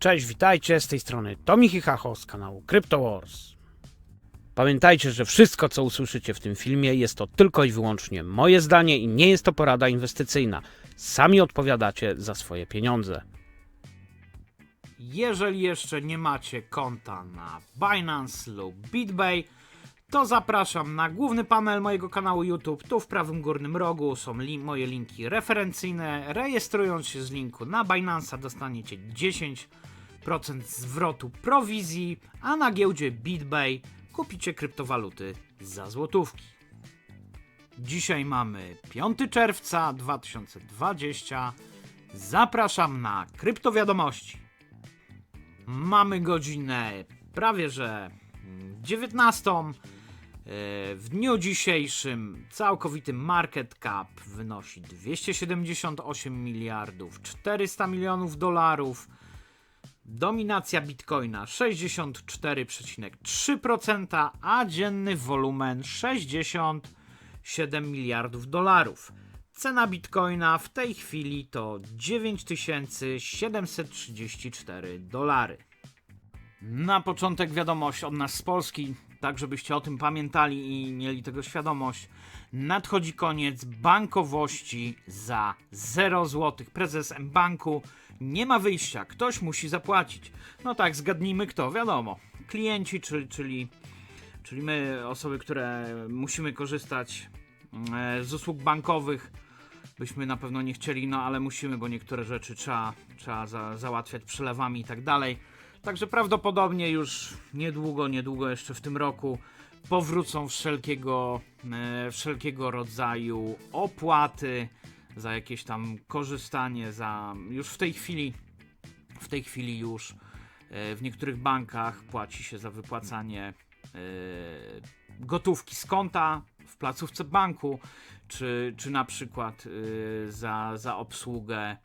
Cześć, witajcie, z tej strony Tomi Hacho z kanału Crypto Wars. Pamiętajcie, że wszystko co usłyszycie w tym filmie jest to tylko i wyłącznie moje zdanie i nie jest to porada inwestycyjna. Sami odpowiadacie za swoje pieniądze. Jeżeli jeszcze nie macie konta na Binance lub BitBay, to zapraszam na główny panel mojego kanału YouTube. Tu w prawym górnym rogu są li moje linki referencyjne. Rejestrując się z linku na Binance'a dostaniecie 10% zwrotu prowizji, a na giełdzie BitBay kupicie kryptowaluty za złotówki. Dzisiaj mamy 5 czerwca 2020. Zapraszam na kryptowiadomości. Mamy godzinę prawie że 19. E, W dniu dzisiejszym całkowity market cap wynosi 278 miliardów 400 milionów dolarów. Dominacja bitcoina 64,3%, a dzienny wolumen 67 miliardów dolarów. Cena bitcoina w tej chwili to 9734 dolary. Na początek wiadomość od nas z Polski, tak żebyście o tym pamiętali i mieli tego świadomość. Nadchodzi koniec bankowości za 0 zł. Prezes M-Banku nie ma wyjścia, ktoś musi zapłacić. No tak, zgadnijmy kto, wiadomo. Klienci, czyli, czyli, czyli my, osoby, które musimy korzystać e, z usług bankowych, byśmy na pewno nie chcieli, no ale musimy, bo niektóre rzeczy trzeba, trzeba za, załatwiać przelewami i tak dalej. Także prawdopodobnie już niedługo, niedługo jeszcze w tym roku powrócą wszelkiego, e, wszelkiego rodzaju opłaty za jakieś tam korzystanie, za już w tej chwili, w tej chwili już e, w niektórych bankach płaci się za wypłacanie e, gotówki z konta w placówce banku, czy, czy na przykład e, za, za obsługę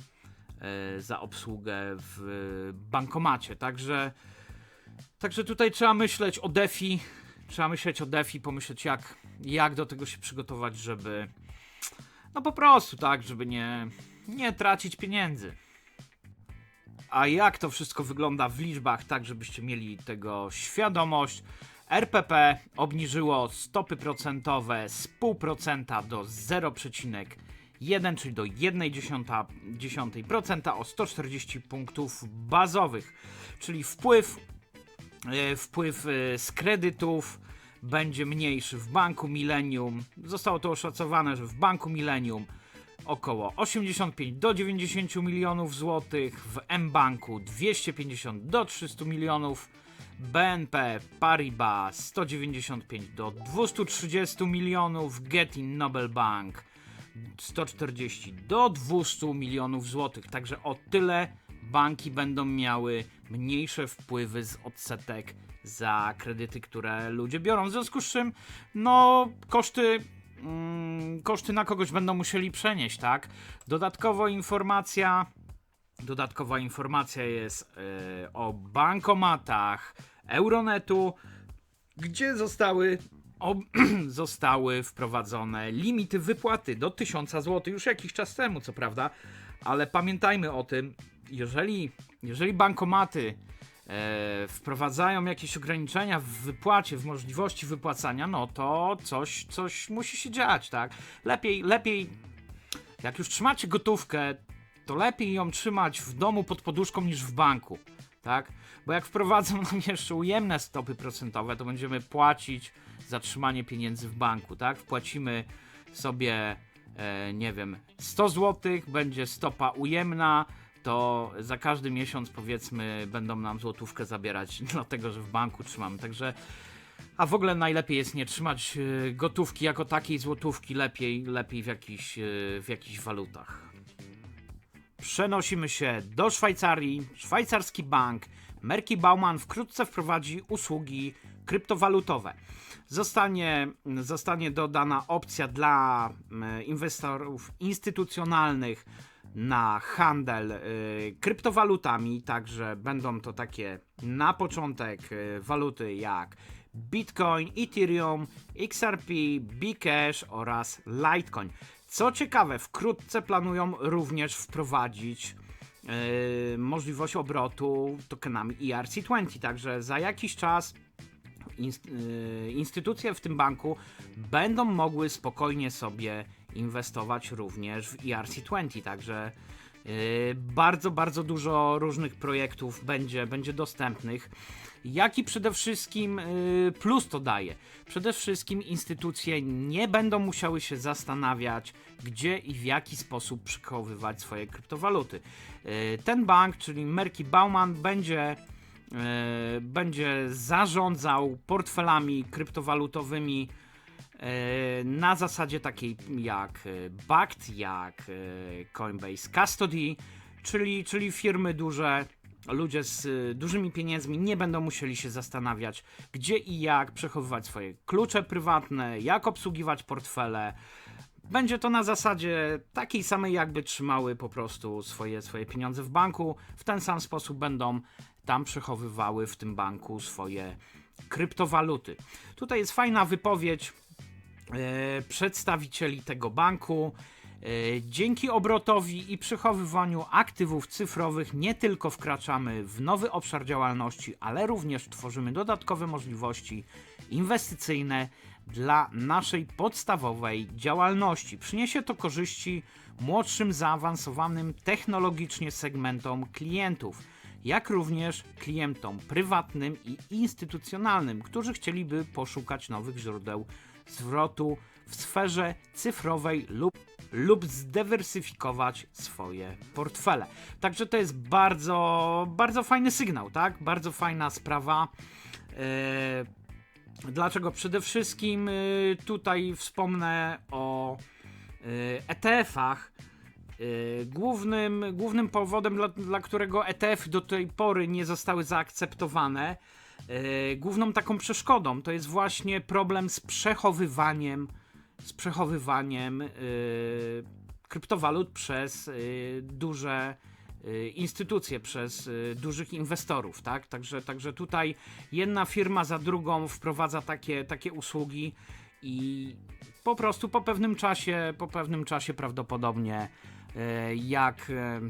za obsługę w bankomacie. Także, także tutaj trzeba myśleć o DeFi, trzeba myśleć o DeFi, pomyśleć jak, jak do tego się przygotować, żeby no po prostu tak, żeby nie, nie tracić pieniędzy. A jak to wszystko wygląda w liczbach, tak żebyście mieli tego świadomość? RPP obniżyło stopy procentowe z 0,5% do 0,1, czyli do 1,1% o 140 punktów bazowych. Czyli wpływ, e, wpływ e, z kredytów będzie mniejszy w banku Millennium. Zostało to oszacowane, że w banku Millennium około 85 do 90 milionów złotych, w M-Banku 250 do 300 milionów, BNP Paribas 195 do 230 milionów, Getin Nobel Bank 140 do 200 milionów złotych. Także o tyle banki będą miały mniejsze wpływy z odsetek za kredyty, które ludzie biorą. W związku z czym, no, koszty. Mm, koszty na kogoś będą musieli przenieść, tak? Dodatkowo informacja. Dodatkowa informacja jest e, o bankomatach Euronetu, gdzie zostały zostały wprowadzone limity wypłaty do 1000 zł już jakiś czas temu, co prawda, ale pamiętajmy o tym, jeżeli, jeżeli bankomaty e, wprowadzają jakieś ograniczenia w wypłacie, w możliwości wypłacania, no to coś, coś musi się dziać, tak? Lepiej, lepiej, jak już trzymacie gotówkę, to lepiej ją trzymać w domu pod poduszką niż w banku, tak? Bo jak wprowadzą nam jeszcze ujemne stopy procentowe, to będziemy płacić za trzymanie pieniędzy w banku, tak? Wpłacimy sobie, e, nie wiem, 100 zł, będzie stopa ujemna, to za każdy miesiąc powiedzmy będą nam złotówkę zabierać, dlatego że w banku trzymamy. Także, a w ogóle najlepiej jest nie trzymać e, gotówki jako takiej złotówki, lepiej, lepiej w jakichś, e, w jakichś walutach. Przenosimy się do Szwajcarii. Szwajcarski bank Merki Baumann wkrótce wprowadzi usługi kryptowalutowe. Zostanie, zostanie dodana opcja dla mm, inwestorów instytucjonalnych na handel y, kryptowalutami, także będą to takie na początek y, waluty jak Bitcoin, Ethereum, XRP, Bcash oraz Litecoin. Co ciekawe, wkrótce planują również wprowadzić e, możliwość obrotu tokenami E ERC20. Także za jakiś czas inst- y, instytucje w tym banku będą mogły spokojnie sobie inwestować również w E ERC20, także y, bardzo, bardzo dużo różnych projektów będzie, będzie dostępnych. Jaki przede wszystkim y, plus to daje? Przede wszystkim instytucje nie będą musiały się zastanawiać, gdzie i w jaki sposób przechowywać swoje kryptowaluty. Y, Ten bank, czyli Merki Bauman, będzie będzie zarządzał portfelami kryptowalutowymi na zasadzie takiej jak e, Bakkt, jak e, Coinbase Custody, czyli, czyli firmy duże, ludzie z e, dużymi pieniędzmi nie będą musieli się zastanawiać, gdzie i jak przechowywać swoje klucze prywatne, jak obsługiwać portfele. Będzie to na zasadzie takiej samej, jakby trzymały po prostu swoje, swoje pieniądze w banku. W ten sam sposób będą tam przechowywały w tym banku swoje kryptowaluty. Tutaj jest fajna wypowiedź e, przedstawicieli tego banku. E, Dzięki obrotowi i przechowywaniu aktywów cyfrowych nie tylko wkraczamy w nowy obszar działalności, ale również tworzymy dodatkowe możliwości inwestycyjne dla naszej podstawowej działalności. Przyniesie to korzyści młodszym, zaawansowanym technologicznie segmentom klientów, jak również klientom prywatnym i instytucjonalnym, którzy chcieliby poszukać nowych źródeł zwrotu w sferze cyfrowej lub, lub zdywersyfikować swoje portfele. Także to jest bardzo, bardzo fajny sygnał, tak? Bardzo fajna sprawa. Eee, Dlaczego? Przede wszystkim y, tutaj wspomnę o ETF-ach. Y, Głównym, głównym powodem, dla, dla którego ETF do tej pory nie zostały zaakceptowane, główną taką przeszkodą to jest właśnie problem z przechowywaniem, z przechowywaniem y, kryptowalut przez y, duże instytucje, przez dużych inwestorów, tak? Także, także tutaj jedna firma za drugą wprowadza takie, takie usługi i po prostu po pewnym czasie, po pewnym czasie prawdopodobnie e, jak e,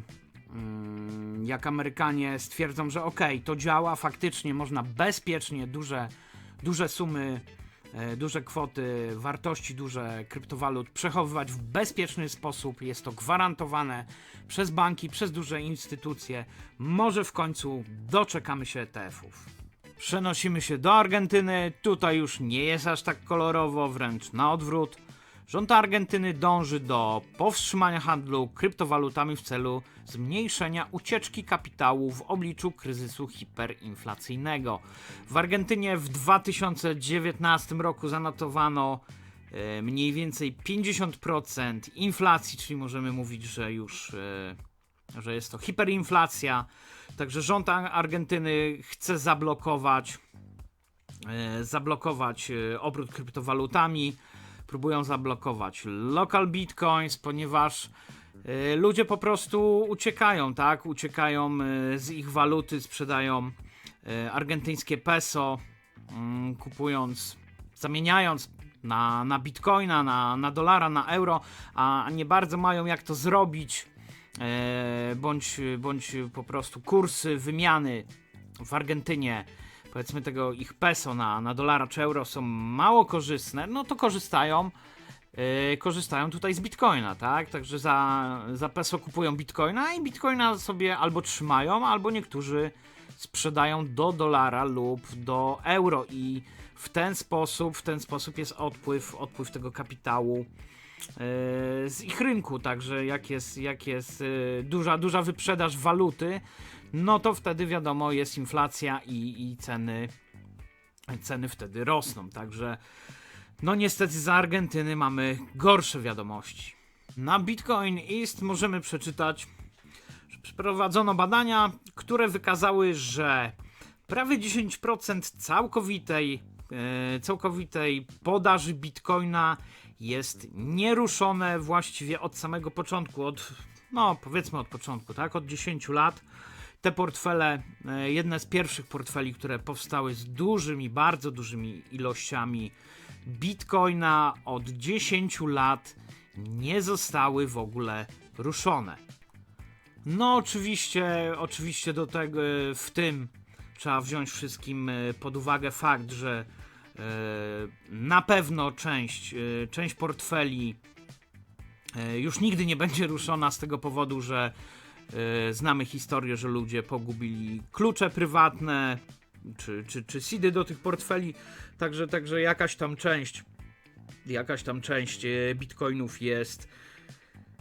jak Amerykanie stwierdzą, że ok, to działa, faktycznie można bezpiecznie duże, duże sumy, e, duże kwoty wartości, duże kryptowalut przechowywać w bezpieczny sposób, jest to gwarantowane przez banki, przez duże instytucje, może w końcu doczekamy się ETF-ów. Przenosimy się do Argentyny. Tutaj już nie jest aż tak kolorowo, wręcz na odwrót. Rząd Argentyny dąży do powstrzymania handlu kryptowalutami w celu zmniejszenia ucieczki kapitału w obliczu kryzysu hiperinflacyjnego. W Argentynie w 2019 roku zanotowano e, mniej więcej 50% inflacji, czyli możemy mówić, że już e, że jest to hiperinflacja. Także rząd Ar- Argentyny chce zablokować e, zablokować obrót kryptowalutami. Próbują zablokować local bitcoins, ponieważ e, ludzie po prostu uciekają, tak? Uciekają e, z ich waluty, sprzedają e, argentyńskie peso, mm, kupując, zamieniając na, na bitcoina, na, na dolara, na euro, a nie bardzo mają jak to zrobić, bądź, bądź po prostu kursy wymiany w Argentynie, powiedzmy tego ich peso na, na dolara czy euro są mało korzystne, no to korzystają. e, korzystają tutaj z bitcoina, tak? Także za, za peso kupują bitcoina i bitcoina sobie albo trzymają, albo niektórzy sprzedają do dolara lub do euro i w ten sposób, w ten sposób jest odpływ, odpływ tego kapitału e, z ich rynku, także jak jest, jak jest e, duża, duża wyprzedaż waluty, no to wtedy wiadomo jest inflacja i, i ceny, ceny wtedy rosną, także no niestety za Argentyny mamy gorsze wiadomości. Na Bitcoin East możemy przeczytać, że przeprowadzono badania, które wykazały, że prawie 10% całkowitej, e, całkowitej podaży Bitcoina jest nieruszone właściwie od samego początku, od, no powiedzmy od początku, tak, od 10 lat. Te portfele, e, jedne z pierwszych portfeli, które powstały z dużymi, bardzo dużymi ilościami Bitcoina od 10 lat nie zostały w ogóle ruszone. No oczywiście, oczywiście do tego w tym trzeba wziąć wszystkim e, pod uwagę fakt, że e, na pewno część, e, część portfeli e, już nigdy nie będzie ruszona z tego powodu, że e, znamy historię, że ludzie pogubili klucze prywatne czy, czy, czy seedy do tych portfeli, także, także jakaś tam część jakaś tam część e, bitcoinów jest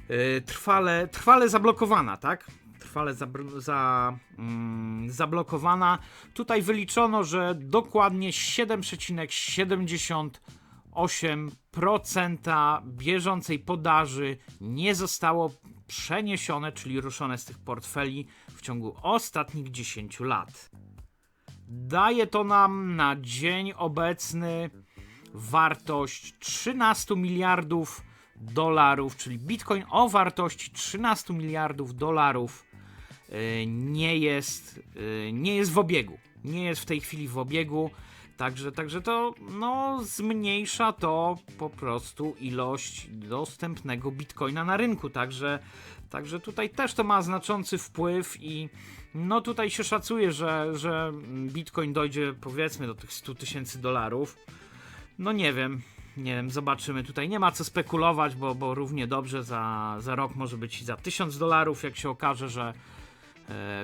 e, trwale, trwale zablokowana, tak? Trwale zabr- za, mm, zablokowana. Tutaj wyliczono, że dokładnie 7,78% bieżącej podaży nie zostało przeniesione, czyli ruszone z tych portfeli w ciągu ostatnich 10 lat. Daje to nam na dzień obecny wartość 13 miliardów dolarów, czyli bitcoin o wartości 13 miliardów dolarów y, nie jest, y, nie jest w obiegu. Nie jest w tej chwili w obiegu. Także, także to no, zmniejsza to po prostu ilość dostępnego bitcoina na rynku. Także, także tutaj też to ma znaczący wpływ i no tutaj się szacuje, że, że bitcoin dojdzie powiedzmy do tych 100 tysięcy dolarów. No nie wiem, nie wiem, zobaczymy. Tutaj nie ma co spekulować, bo, bo równie dobrze za, za rok może być i za 1000 dolarów, jak się okaże, że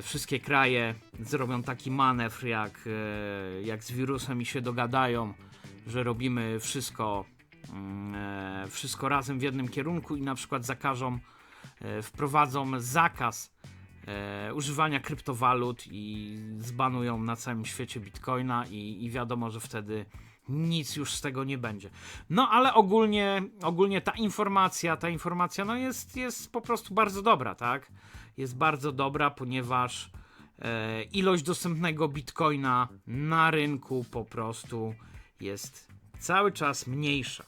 wszystkie kraje zrobią taki manewr jak, e, jak z wirusem i się dogadają, że robimy wszystko, mm, e, wszystko razem w jednym kierunku i na przykład zakażą, e, wprowadzą zakaz e, używania kryptowalut i zbanują na całym świecie bitcoina i, i wiadomo, że wtedy nic już z tego nie będzie. No ale ogólnie, ogólnie ta informacja, ta informacja no jest, jest po prostu bardzo dobra, tak? Jest bardzo dobra, ponieważ e, ilość dostępnego bitcoina na rynku po prostu jest cały czas mniejsza.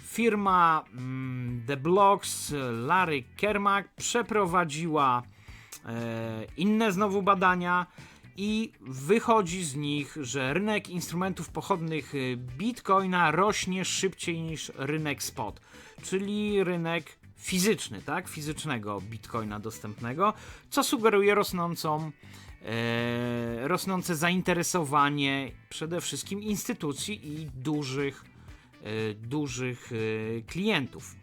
Firma mm, The Blocks Larry Kermack przeprowadziła e, inne znowu badania i wychodzi z nich, że rynek instrumentów pochodnych y, Bitcoina rośnie szybciej niż rynek spot, czyli rynek fizyczny, tak? Fizycznego Bitcoina dostępnego, co sugeruje rosnącą e, rosnące zainteresowanie przede wszystkim instytucji i dużych, e, dużych e, klientów.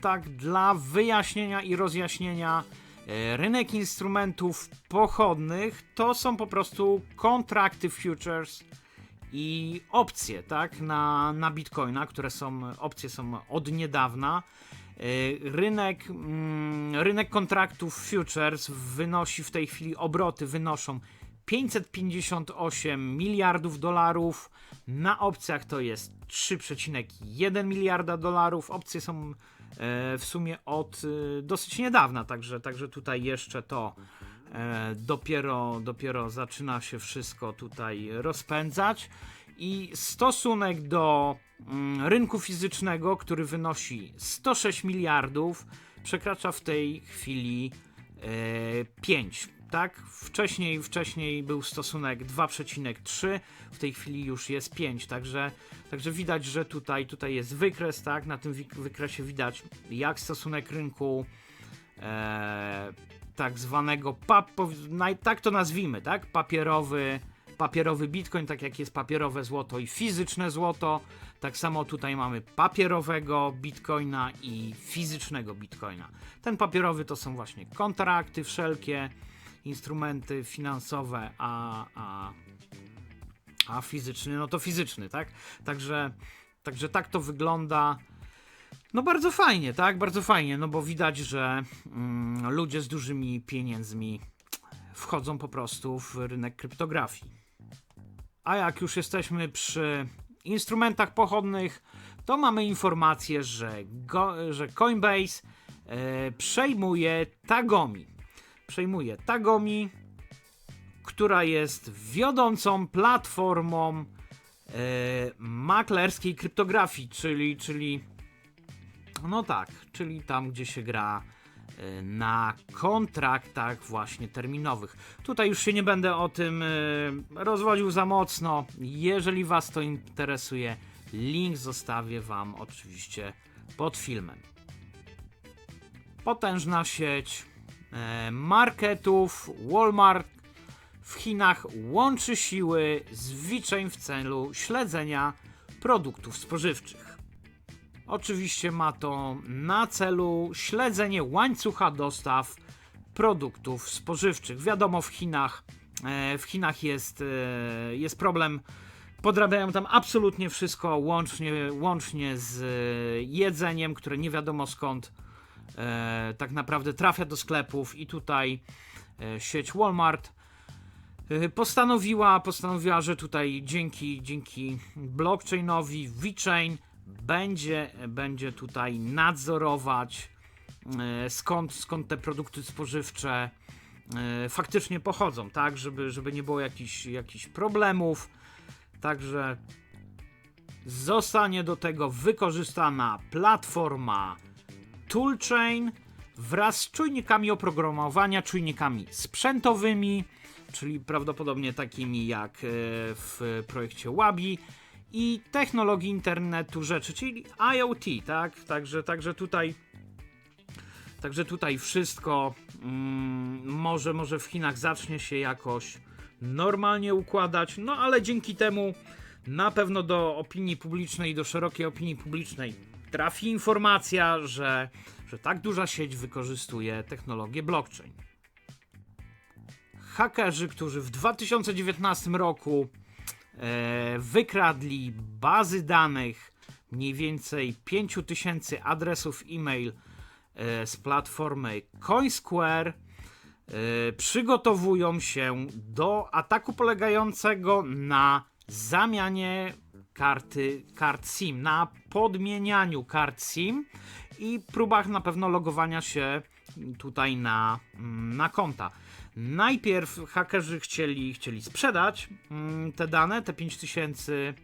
Tak, dla wyjaśnienia i rozjaśnienia E, Rynek instrumentów pochodnych to są po prostu kontrakty futures i opcje, tak, na, na Bitcoina, które są, opcje są od niedawna. E, Rynek, mm, rynek kontraktów futures wynosi w tej chwili, obroty wynoszą 558 miliardów dolarów. Na opcjach to jest 3,1 miliarda dolarów. Opcje są e, w sumie od e, dosyć niedawna, także, także tutaj jeszcze to e, dopiero, dopiero zaczyna się wszystko tutaj rozpędzać. I stosunek do mm, rynku fizycznego, który wynosi 106 miliardów, przekracza w tej chwili e, 5 tak? Wcześniej, wcześniej był stosunek 2,3, w tej chwili już jest 5, także, także widać, że tutaj, tutaj jest wykres, tak? Na tym wykresie widać, jak stosunek rynku e, tak zwanego, pap, tak to nazwijmy, tak? Papierowy, papierowy bitcoin, tak jak jest papierowe złoto i fizyczne złoto, tak samo tutaj mamy papierowego bitcoina i fizycznego bitcoina. Ten papierowy to są właśnie kontrakty wszelkie, instrumenty finansowe, a, a, a fizyczny, no to fizyczny, tak? Także, także tak to wygląda. No bardzo fajnie, tak? Bardzo fajnie, no bo widać, że mm, ludzie z dużymi pieniędzmi wchodzą po prostu w rynek kryptografii. A jak już jesteśmy przy instrumentach pochodnych, to mamy informację, że, go, że Coinbase e, przejmuje Tagomi. Przejmuje Tagomi, która jest wiodącą platformą e, maklerskiej kryptografii, czyli, czyli no tak, czyli tam, gdzie się gra na kontraktach właśnie terminowych. Tutaj już się nie będę o tym e, rozwodził za mocno. Jeżeli Was to interesuje, link zostawię Wam oczywiście pod filmem. Potężna sieć, e, marketów Walmart w Chinach łączy siły z VeChain w celu śledzenia produktów spożywczych. Oczywiście ma to na celu śledzenie łańcucha dostaw produktów spożywczych. Wiadomo, w Chinach, e, w Chinach jest, e, jest problem. Podrabiają tam absolutnie wszystko, łącznie, łącznie z e, jedzeniem, które nie wiadomo skąd tak naprawdę trafia do sklepów. I tutaj sieć Walmart postanowiła, postanowiła, że tutaj dzięki, dzięki blockchainowi VeChain będzie, będzie tutaj nadzorować e, skąd, skąd te produkty spożywcze e, faktycznie pochodzą, tak, żeby, żeby nie było jakichś, jakichś problemów. Także zostanie do tego wykorzystana platforma Toolchain wraz z czujnikami oprogramowania, czujnikami sprzętowymi, czyli prawdopodobnie takimi jak e, w projekcie Wabi i technologii internetu rzeczy, czyli IoT, tak? Także, także tutaj Także tutaj wszystko mm, może, może w Chinach zacznie się jakoś normalnie układać, no ale dzięki temu na pewno do opinii publicznej, do szerokiej opinii publicznej trafi informacja, że, że tak duża sieć wykorzystuje technologię blockchain. Hakerzy, którzy w 2019 roku wykradli bazy danych mniej więcej 5000 adresów e-mail e, z platformy CoinSquare e, przygotowują się do ataku polegającego na zamianie karty kart SIM, na podmienianiu kart SIM i próbach na pewno logowania się tutaj na, mm, na konta. Najpierw hakerzy chcieli, chcieli sprzedać mm, te dane, te 5000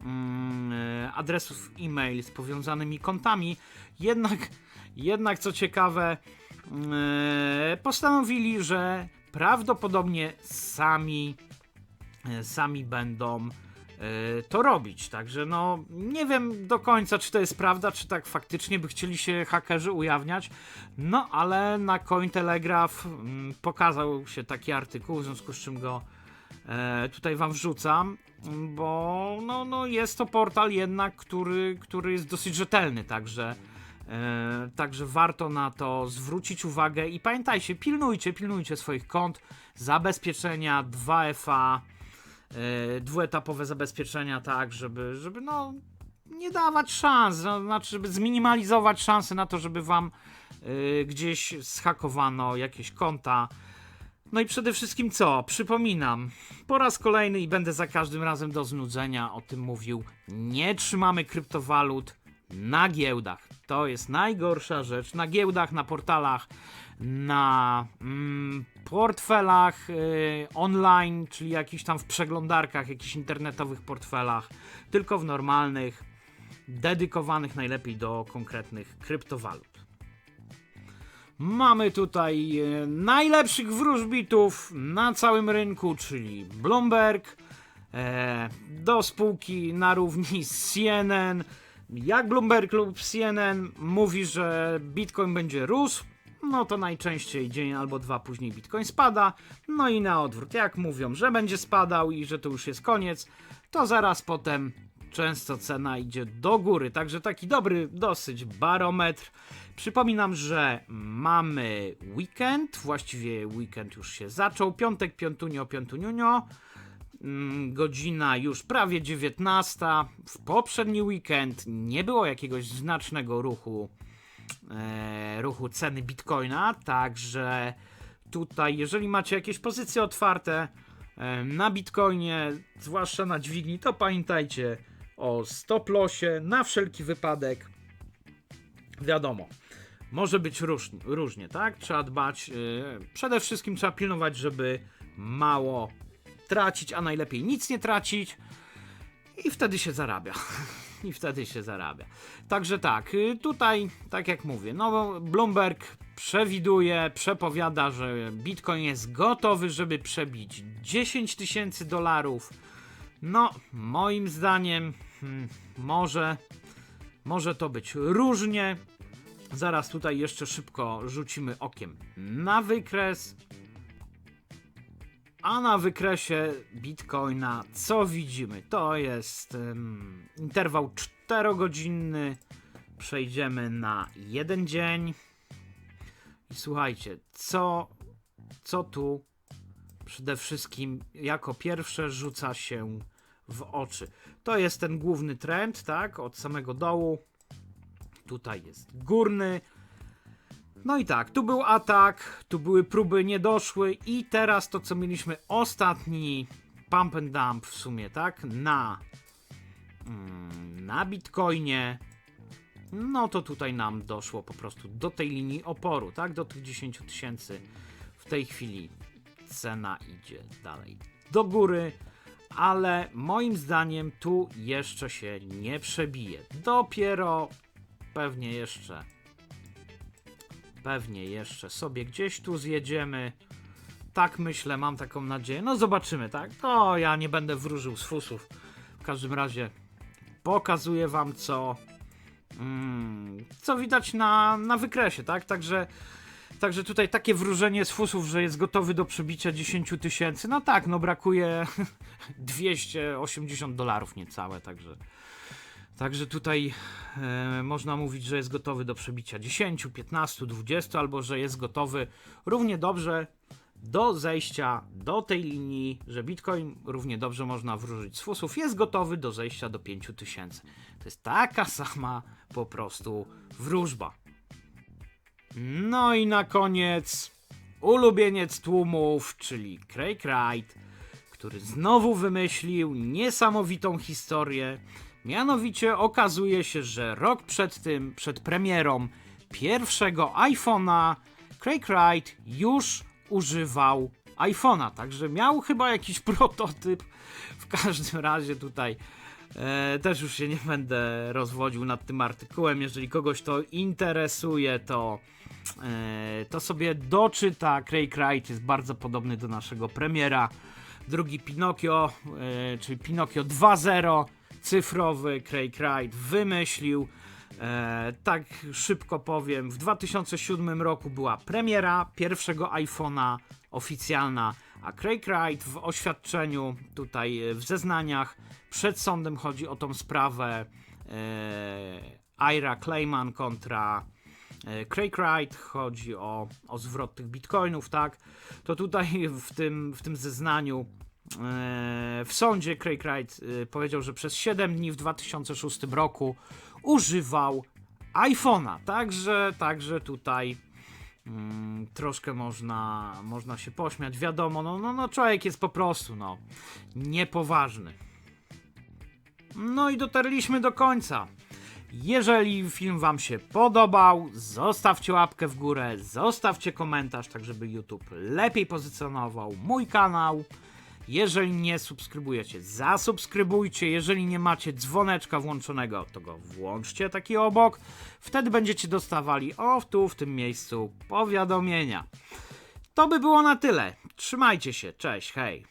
mm, e, adresów e-mail z powiązanymi kontami, jednak, jednak co ciekawe, mm, e, postanowili, że prawdopodobnie sami, e, sami będą to robić. Także no nie wiem do końca, czy to jest prawda, czy tak faktycznie by chcieli się hakerzy ujawniać. No ale na Cointelegraph mm, pokazał się taki artykuł, w związku z czym go e, tutaj wam wrzucam, bo no, no jest to portal jednak, który, który jest dosyć rzetelny, także e, także warto na to zwrócić uwagę i pamiętajcie, pilnujcie, pilnujcie swoich kont, zabezpieczenia 2FA, e, dwuetapowe zabezpieczenia, tak, żeby, żeby no nie dawać szans, no, znaczy, żeby zminimalizować szanse na to, żeby wam y, gdzieś schakowano jakieś konta. No i przede wszystkim co? Przypominam, po raz kolejny i będę za każdym razem do znudzenia o tym mówił, nie trzymamy kryptowalut na giełdach. To jest najgorsza rzecz. Na giełdach, na portalach, na mm, portfelach y, online, czyli jakichś tam w przeglądarkach, jakichś internetowych portfelach, tylko w normalnych, dedykowanych najlepiej do konkretnych kryptowalut. Mamy tutaj e, najlepszych wróżbitów na całym rynku, czyli Bloomberg, e, do spółki na równi z CNN. Jak Bloomberg lub CNN mówi, że Bitcoin będzie rósł, no to najczęściej dzień albo dwa później Bitcoin spada. No i na odwrót, jak mówią, że będzie spadał i że to już jest koniec, to zaraz potem często cena idzie do góry. Także taki dobry dosyć barometr. Przypominam, że mamy weekend, właściwie weekend już się zaczął. Piątek, piątunio, piątuniunio. Mm, Godzina już prawie 19. W poprzedni weekend nie było jakiegoś znacznego ruchu, e, ruchu ceny bitcoina, także tutaj, jeżeli macie jakieś pozycje otwarte e, na bitcoinie, zwłaszcza na dźwigni, to pamiętajcie o stop lossie na wszelki wypadek. Wiadomo, może być różnie, różnie tak? Trzeba dbać. Yy, przede wszystkim trzeba pilnować, żeby mało tracić, a najlepiej nic nie tracić. I wtedy się zarabia. I wtedy się zarabia. Także tak, y, tutaj, tak jak mówię, no Bloomberg przewiduje, przepowiada, że Bitcoin jest gotowy, żeby przebić 10 tysięcy dolarów. No, moim zdaniem, hmm, może, może to być różnie, Zaraz tutaj jeszcze szybko rzucimy okiem na wykres. A na wykresie Bitcoina co widzimy? To jest em, interwał 4-godzinny. Przejdziemy na jeden dzień. I słuchajcie, co, co tu przede wszystkim jako pierwsze rzuca się w oczy? To jest ten główny trend, tak? Od samego dołu. Tutaj jest górny. No i tak, tu był atak, tu były próby niedoszły i teraz to co mieliśmy ostatni pump and dump w sumie, tak? Na mm, na Bitcoinie. No to tutaj nam doszło po prostu do tej linii oporu, tak? Do tych 10 tysięcy. W tej chwili cena idzie dalej do góry, ale moim zdaniem tu jeszcze się nie przebije. Dopiero pewnie jeszcze pewnie jeszcze sobie gdzieś tu zjedziemy. Tak myślę, mam taką nadzieję. No zobaczymy, tak? No ja nie będę wróżył z fusów. W każdym razie pokazuję wam co mm, co widać na, na wykresie, tak? Także Także tutaj takie wróżenie z fusów, że jest gotowy do przebicia 10 tysięcy. No tak, no brakuje 280 dolarów niecałe, także. Także tutaj e, można mówić, że jest gotowy do przebicia 10, 15, 20, albo że jest gotowy równie dobrze do zejścia do tej linii, że Bitcoin równie dobrze można wróżyć z fusów, jest gotowy do zejścia do 5000. To jest taka sama po prostu wróżba. No i na koniec ulubieniec tłumów, czyli Craig Wright, który znowu wymyślił niesamowitą historię. Mianowicie okazuje się, że rok przed tym, przed premierą pierwszego iPhone'a, Craig Wright już używał iPhone'a, także miał chyba jakiś prototyp. W każdym razie tutaj e, też już się nie będę rozwodził nad tym artykułem. Jeżeli kogoś to interesuje, to, e, to sobie doczyta. Craig Wright jest bardzo podobny do naszego premiera. Drugi Pinokio, e, czyli Pinokio 2.0 cyfrowy Craig Wright wymyślił. E, tak szybko powiem, w 2007 roku była premiera pierwszego iPhone'a oficjalna, a Craig Wright w oświadczeniu, tutaj e, w zeznaniach przed sądem chodzi o tą sprawę e, Ira Clayman kontra e, Craig Wright, chodzi o, o zwrot tych bitcoinów, tak? To tutaj w tym, w tym zeznaniu w sądzie Craig Wright e, powiedział, że przez 7 dni w 2006 roku używał iPhone'a. Także, także tutaj mm, troszkę można, można się pośmiać. Wiadomo, no, no, no człowiek jest po prostu no, niepoważny. No i dotarliśmy do końca. Jeżeli film Wam się podobał, zostawcie łapkę w górę, zostawcie komentarz, tak żeby YouTube lepiej pozycjonował mój kanał. Jeżeli nie subskrybujecie, zasubskrybujcie. Jeżeli nie macie dzwoneczka włączonego, to go włączcie taki obok. Wtedy będziecie dostawali o tu w tym miejscu powiadomienia. To by było na tyle. Trzymajcie się, cześć, hej.